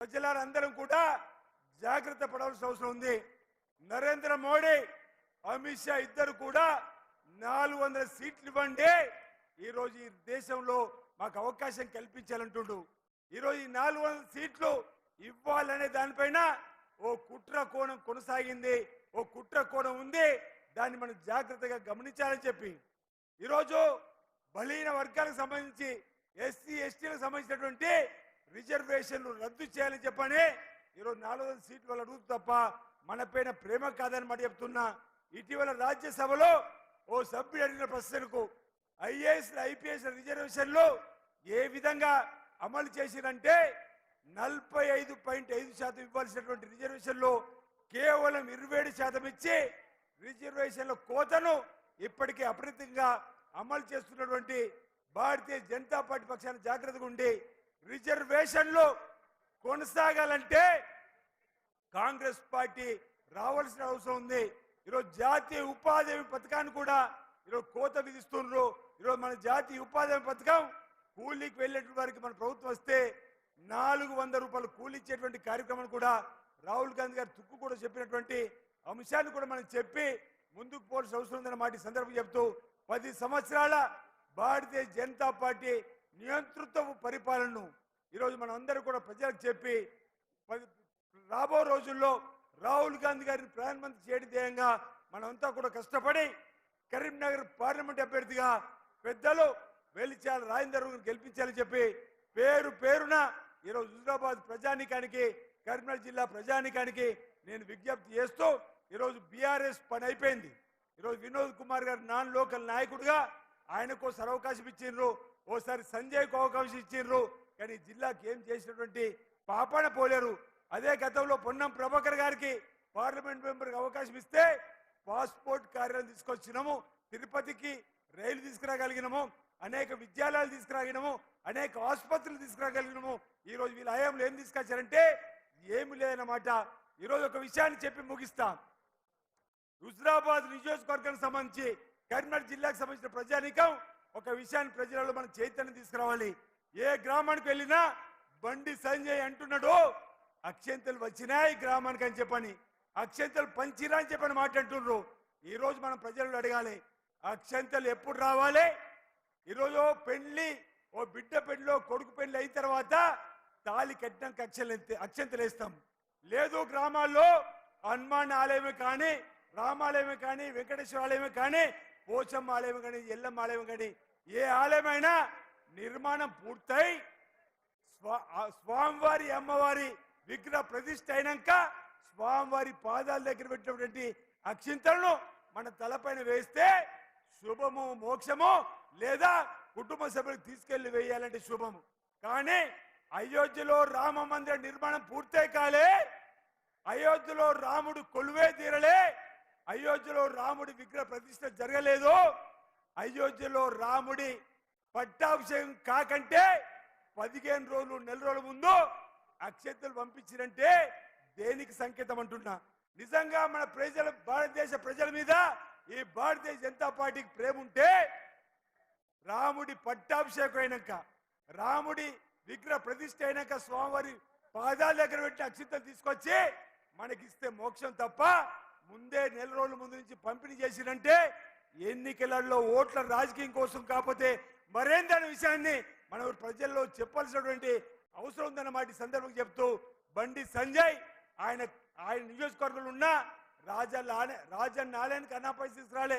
ప్రజలందరం కూడా జాగ్రత్త పడవలసిన అవసరం ఉంది. నరేంద్ర మోడీ అమిత్ షా ఇద్దరు కూడా నాలుగు వందల సీట్లు ఇవ్వండి. ఈరోజు ఈ దేశంలో మాకు అవకాశం కల్పించాలంటుండు. ఈరోజు ఈ నాలుగు వందల సీట్లు ఇవ్వాలనే దానిపైన ఓ కుట్ర కోణం కొనసాగింది. ఓ కుట్ర కోణం ఉంది. దాన్ని మనం జాగ్రత్తగా గమనించాలని చెప్పి. ఈరోజు బలహీన వర్గాలకు సంబంధించి ఎస్సీ ఎస్టీలకు సంబంధించినటువంటి రిజర్వేషన్లు రద్దు చేయాలని చెప్పని ఈరోజు నాలుగు వందల సీట్లు వాళ్ళు అడుగుతూ తప్ప మన పైన ప్రేమ కాదని మాట చెప్తున్నా. ఇటీవల రాజ్యసభలో ఓ సభ్యుడు అడిగిన ప్రశ్నకు ఐఏఎస్ ఐపీఎస్ రిజర్వేషన్లు ఏ విధంగా అమలు చేసిరంటే నలభై ఐదు పాయింట్ ఐదు శాతం ఇవ్వాల్సినటువంటి రిజర్వేషన్లు కేవలం ఇరవై ఏడు శాతం ఇచ్చి రిజర్వేషన్ల కోతను ఇప్పటికే అప్రతిగా అమలు చేస్తున్నటువంటి భారతీయ జనతా పార్టీ పక్షాన్ని జాగ్రత్తగా ఉండి రిజర్వేషన్లు కొనసాగాలంటే కాంగ్రెస్ పార్టీ రావాల్సిన అవసరం ఉంది. ఈరోజు జాతీయ ఉపాధి పథకాన్ని కూడా ఈరోజు కోత విధిస్తున్నారు ఈరోజు మన జాతీయ ఉపాధి పథకం కూలీకి వెళ్ళేటువంటి వారికి మన ప్రభుత్వం వస్తే నాలుగు వంద రూపాయలు కూలీ ఇచ్చేటువంటి కార్యక్రమం కూడా రాహుల్ గాంధీ గారు తుక్కు కూడా చెప్పినటువంటి అంశాన్ని కూడా మనం చెప్పి ముందుకు పోవాల్సిన అవసరం ఉందన్న మాట సందర్భం చెప్తూ పది సంవత్సరాల భారతీయ జనతా పార్టీ నియంతృత్వ పరిపాలనను ఈరోజు మనం అందరూ కూడా ప్రజలకు చెప్పి రాబో రోజుల్లో రాహుల్ గాంధీ గారిని ప్రధానమంత్రి చేయడం ధ్యేయంగా మనమంతా కూడా కష్టపడి కరీంనగర్ పార్లమెంట్ అభ్యర్థిగా పెద్దలు వెలిచాల రాజేందర్ గెలిపించాలని చెప్పి పేరు పేరున ఈరోజు హుజరాబాద్ ప్రజానికానికి కరీంనగర్ జిల్లా ప్రజానికానికి నేను విజ్ఞప్తి చేస్తూ ఈరోజు బీఆర్ఎస్ పని అయిపోయింది. ఈరోజు వినోద్ కుమార్ గారు నాన్ లోకల్ నాయకుడిగా ఆయనకు ఒకసారి అవకాశం ఇచ్చిండ్రు. ఓసారి సంజయ్కు అవకాశం ఇచ్చిండ్రు కానీ జిల్లాకు జిల్లాకి ఏం చేసినటువంటి పాపాన పోలేరు. అదే గతంలో పొన్నం ప్రభాకర్ గారికి పార్లమెంట్ మెంబర్కి అవకాశం ఇస్తే పాస్పోర్ట్ కార్యాలయం తీసుకొచ్చినాము తిరుపతికి రైలు తీసుకురాగలిగినాము అనేక విద్యాలయాలు తీసుకురాగలిగినాము అనేక ఆసుపత్రులు తీసుకురాగలిగినాము. ఈ రోజు వీళ్ళ హయాంలో ఏం తీసుకొచ్చారంటే ఏమి లేదన్నమాట. ఈరోజు ఒక విషయాన్ని చెప్పి ముగిస్తాం. హుజరాబాద్ నియోజకవర్గానికి సంబంధించి కరీంనగర్ జిల్లాకు సంబంధించిన ప్రజానీకం ఒక విషయాన్ని ప్రజలలో మన చైతన్యం తీసుకురావాలి. ఏ గ్రామానికి వెళ్ళినా బండి సంజయ్ అంటున్నాడు అక్షంతలు వచ్చినాయి గ్రామానికి అని చెప్పని అక్షంతలు పంచిరా అని చెప్పని మాట్లాడుతున్నారు అంటుండ్రు. ఈరోజు మనం ప్రజలు అడగాలి అక్షంతలు ఎప్పుడు రావాలి? ఈరోజు పెళ్ళి ఓ బిడ్డ పెళ్ళిలో కొడుకు పెళ్ళి అయిన తర్వాత తాళి కట్టినాక అక్షలు అక్షంతలు వేస్తాం. లేదు గ్రామాల్లో హనుమాన్ ఆలయమే కానీ రామాలయమే కానీ వెంకటేశ్వర ఆలయమే కానీ పోచమ్మ ఆలయం కానీ ఎల్లమ్మ ఆలయం కానీ ఏ ఆలయమైనా నిర్మాణం పూర్తయి స్వా- స్వామివారి అమ్మవారి విగ్రహ ప్రతిష్ట అయినాక స్వామివారి పాదాల దగ్గర పెట్టినటువంటి అక్షింతలను మన తలపైన వేస్తే శుభము మోక్షము లేదా కుటుంబ సభ్యులకు తీసుకెళ్ళి వేయాలంటే శుభము. కానీ అయోధ్యలో రామ మందిర నిర్మాణం పూర్తయి కాలే అయోధ్యలో రాముడు కొలువే తీరలే అయోధ్యలో రాముడి విగ్రహ ప్రతిష్ఠ జరగలేదు. అయోధ్యలో రాముడి పట్టాభిషేకం కాకంటే పదిహేను రోజులు నెల రోజుల ముందు అక్షంతలు పంపించినంటే దేనికి సంకేతం అంటున్నా? నిజంగా మన ప్రజల భారతదేశ ప్రజల మీద ఈ భారతీయ జనతా పార్టీకి ప్రేమ ఉంటే రాముడి పట్టాభిషేకం అయినాక రాముడి విగ్రహ ప్రతిష్ఠ అయినాక స్వామివారి పాదాల దగ్గర పెట్టి అక్షింతలు తీసుకొచ్చి మనకిస్తే మోక్షం తప్ప ముందే నెల రోజుల ముందు నుంచి పంపిణీ చేసిరంటే ఎన్నికలలో ఓట్ల రాజకీయం కోసం కాకపోతే మరేందనే విషయాన్ని మనం ప్రజల్లో చెప్పాల్సినటువంటి అవసరం ఉందన్నమాట ఈ సందర్భం చెప్తూ బండి సంజయ్ ఆయన ఆయన నియోజకవర్గంలో ఉన్న రాజ లానే రాజా నారాయణకి అన్నా పరిస్థితి రాలే